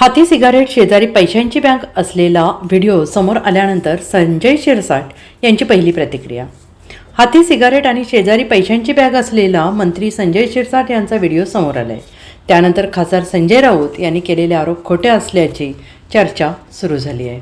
हाती सिगारेट शेजारी पैशांची बँक असलेला व्हिडिओ समोर आल्यानंतर संजय शिरसाट यांची पहिली प्रतिक्रिया. हाती सिगारेट आणि शेजारी पैशांची बॅग असलेला मंत्री संजय शिरसाट यांचा व्हिडिओ समोर आलाय. त्यानंतर खासदार संजय राऊत यांनी केलेले आरोप खोटे असल्याची चर्चा सुरू झाली आहे.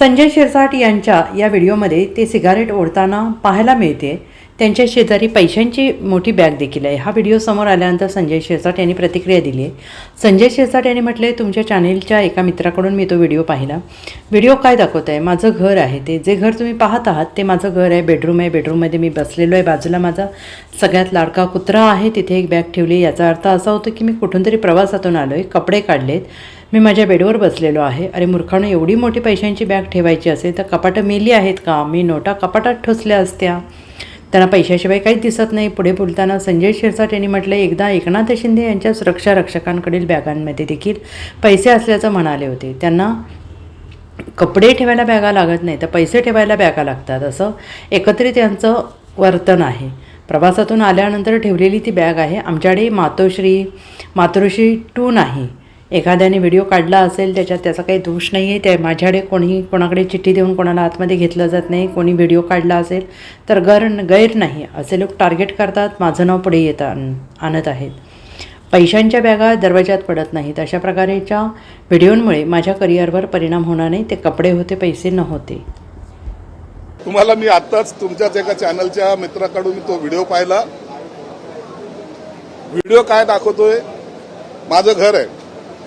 संजय शिरसाट यांच्या या व्हिडिओमध्ये ते सिगारेट ओढताना पाहायला मिळते. त्यांच्या शेजारी पैशांची मोठी बॅग देखील आहे. हा व्हिडिओ समोर आल्यानंतर संजय शिरसाट यांनी प्रतिक्रिया दिली. आहे संजय शिरसाट यांनी म्हटले तुमच्या चॅनेलच्या एका मित्राकडून मी तो व्हिडिओ पाहिला. व्हिडिओ काय दाखवत आहे? माझं घर आहे ते. जे घर तुम्ही पाहत आहात ते माझं घर आहे. बेडरूम आहे. बेडरूममध्ये मी बसलेलो आहे. बाजूला माझा सगळ्यात लाडका कुत्रा आहे. तिथे एक बॅग ठेवली याचा अर्थ असा होतो की मी कुठून तरी प्रवासातून आलो आहे कपडे काढलेत. मी माझ्या बेडवर बसलेलो आहे. अरे मूर्खानं एवढी मोठी पैशांची बॅग ठेवायची असेल तर कपाटं मेली आहेत का? मी नोटा कपाटात ठोसल्या असत्या. त्यांना पैशाशिवाय काहीच दिसत नाही. पुढे बोलताना संजय शिरसाट यांनी म्हटलं एकदा एकनाथ शिंदे यांच्या सुरक्षा रक्षकांकडील बॅगांमध्ये देखील पैसे असल्याचं म्हणाले होते. त्यांना कपडे ठेवायला बॅगा लागत नाही तर पैसे ठेवायला बॅगा लागतात. असं एकत्रित यांचं वर्तन आहे. प्रवासातून आल्यानंतर ठेवलेली ती बॅग आहे. आमच्याकडे मातोश्री मातोश्री टू नाही एखाद्याने व्हिडिओ काढला असेल त्याच्यात त्याचा काही दोष नाही आहे त्या माझ्याकडे कोणी कोणाकडे चिठ्ठी देऊन कोणाला आतमध्ये घेतलं जात नाही कोणी व्हिडिओ काढला असेल तर गर गैर नाही. असे लोक टार्गेट करतात माझं नाव पुढे येत आण आणत आहेत. पैशांच्या बॅगा दरवाजात पडत नाहीत. अशा प्रकारेच्या व्हिडिओंमुळे माझ्या करिअरवर परिणाम होणार नाही. ते कपडे होते पैसे नव्हते. तुम्हाला मी आत्ताच तुमच्याच एका चॅनलच्या मित्राकडून तो व्हिडिओ पाहिला. व्हिडिओ काय दाखवतोय? माझं घर आहे.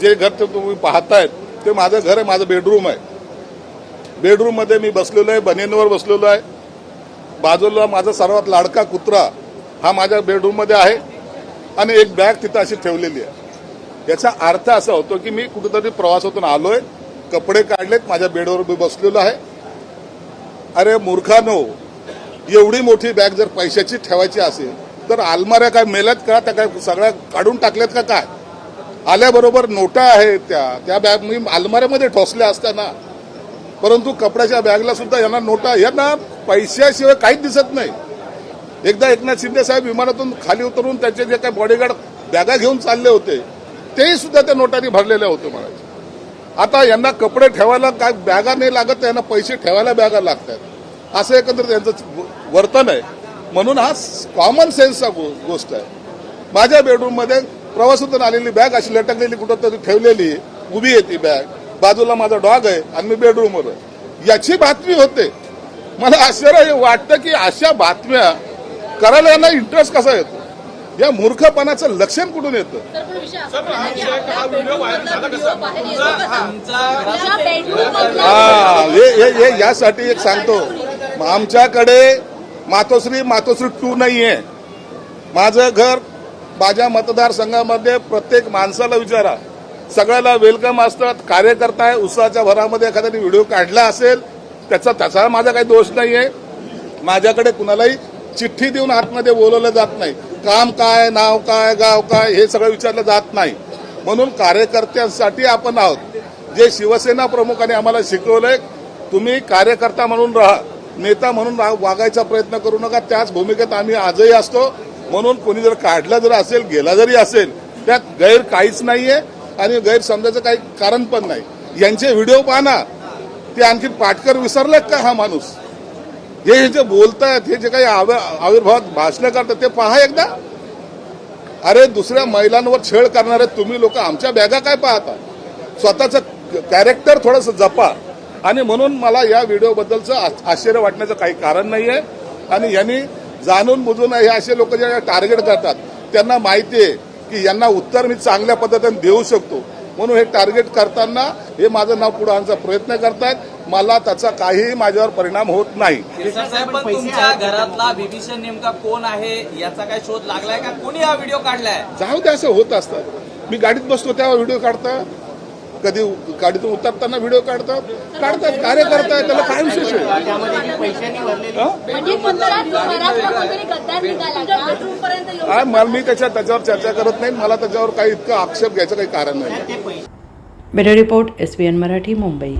जे घर ते तुम्ही पाहतायत ते माझं घर आहे माझं बेडरूम आहे. बेडरूममध्ये मी बसलेलो आहे बनेनवर बसलेलो आहे. बाजूला माझा सर्वात लाडका कुत्रा हा माझ्या बेडरूममध्ये आहे आणि एक बॅग तिथं अशी ठेवलेली आहे. याचा अर्थ असा होतो की मी कुठेतरी प्रवासातून आलोय कपडे काढलेत माझ्या बेडवर मी बसलेलो आहे. अरे मूर्खानो एवढी मोठी बॅग जर पैशाची ठेवायची असेल तर आलमाऱ्या काय मेल्यात का? त्या काय सगळ्या काढून टाकल्यात का काय? आल्याबरोबर नोटा आहेत त्या. त्या बॅग मी अलमाऱ्यामध्ये ठोसल्या असताना. परंतु कपड्याच्या बॅगला सुद्धा यांना नोटा यांना पैशाशिवाय काहीच दिसत नाही. एकदा एकनाथ शिंदे साहेब विमानातून खाली उतरून त्यांचे जे काही बॉडीगार्ड बॅगा घेऊन चालले होते तेही सुद्धा त्या नोटांनी भरलेले होते महाराज आता यांना कपडे ठेवायला काय बॅगा नाही लागत तर यांना पैसे ठेवायला बॅगा लागतात. असं एकंदर त्यांचं वर्तन आहे. म्हणून हा कॉमन सेन्सचा गो- गोष्ट आहे. माझ्या बेडरूममध्ये प्रवासातून आलेली बॅग अशी लटकलेली कुठं तरी ठेवलेली उभी आहे ती बॅग. बाजूला माझा डॉग आहे आणि मी बेडरूमवर आहे. याची बातमी होते. मला आश्चर्य वाटतं की अशा बातम्या करायला यांना इंटरेस्ट कसा येतो? या मूर्खपणाचं लक्षण कुठून येतं? हा हे हे हे. यासाठी एक सांगतो. आमच्याकडे मातोश्री मातोश्री टू नाहीये. माझं घर माझ्या मतदारसंघामध्ये प्रत्येक माणसाला विचारा. सगळ्याला वेलकम असतात. कार्यकर्ता आहे उत्साहाच्या भरामध्ये एखाद्याने व्हिडिओ काढला असेल त्याचा त्याचा माझा काही दोष नाही आहे माझ्याकडे कुणालाही चिठ्ठी देऊन आतमध्ये बोलवलं जात नाही. काम काय नाव काय गाव काय हे सगळं विचारलं जात नाही. म्हणून कार्यकर्त्यांसाठी आपण आहोत. जे शिवसेना प्रमुखाने आम्हाला शिकवलंय तुम्ही कार्यकर्ता म्हणून राहा नेता म्हणून रा- वागायचा प्रयत्न करू नका. त्याच भूमिकेत आम्ही आजही असतो. म्हणून कोणी जर काढला जर असेल गेला जरी असेल त्यात गैर काहीच नाहीये आणि गैर समजायचं काही कारण पण नाही. यांचे व्हिडिओ पाहना. ना ते आणखी पाटकर विसरलेत का हा माणूस? हे जे बोलतायत हे जे काही आव- आविर्भावात भाषणं करतात ते पहा एकदा. अरे दुसऱ्या महिलांवर छेड करणारे तुम्ही लोक आमच्या बॅगा काय पाहता? स्वतःचं कॅरेक्टर थोडंसं जपा. आणि म्हणून मला या व्हिडिओ बद्दलचं आश्चर्य वाटण्याचं काही कारण नाहीये. आणि यांनी जाणून बुजून हे असे लोक जे टार्गेट करतात त्यांना माहिती आहे की यांना उत्तर मी चांगल्या पद्धतीने देऊ शकतो. म्हणून हे टार्गेट करताना हे माझं नाव पुढे आणण्याचा प्रयत्न करतायत. मला त्याचा काहीही माझ्यावर परिणाम होत नाही. घरातला बिभीषण नेमका कोण आहे? याचा काय शोध लागलाय का? कोणी हा व्हिडिओ काढलाय? जाऊ दे असं होत असतात मी गाडीत बसतो तेव्हा व्हिडिओ काढतात कधी गाडीतून उतरताना व्हिडिओ काढतात? काढतात. कार्यकर्ता आहे त्याला काय विशेष आहे? हा? म्हणजे मला मी त्याच्या त्याच्यावर चर्चा करत नाही. मला त्याच्यावर काही इतकं आक्षेप घ्यायचं काही कारण नाही. Bureau report S P N Marathi Mumbai.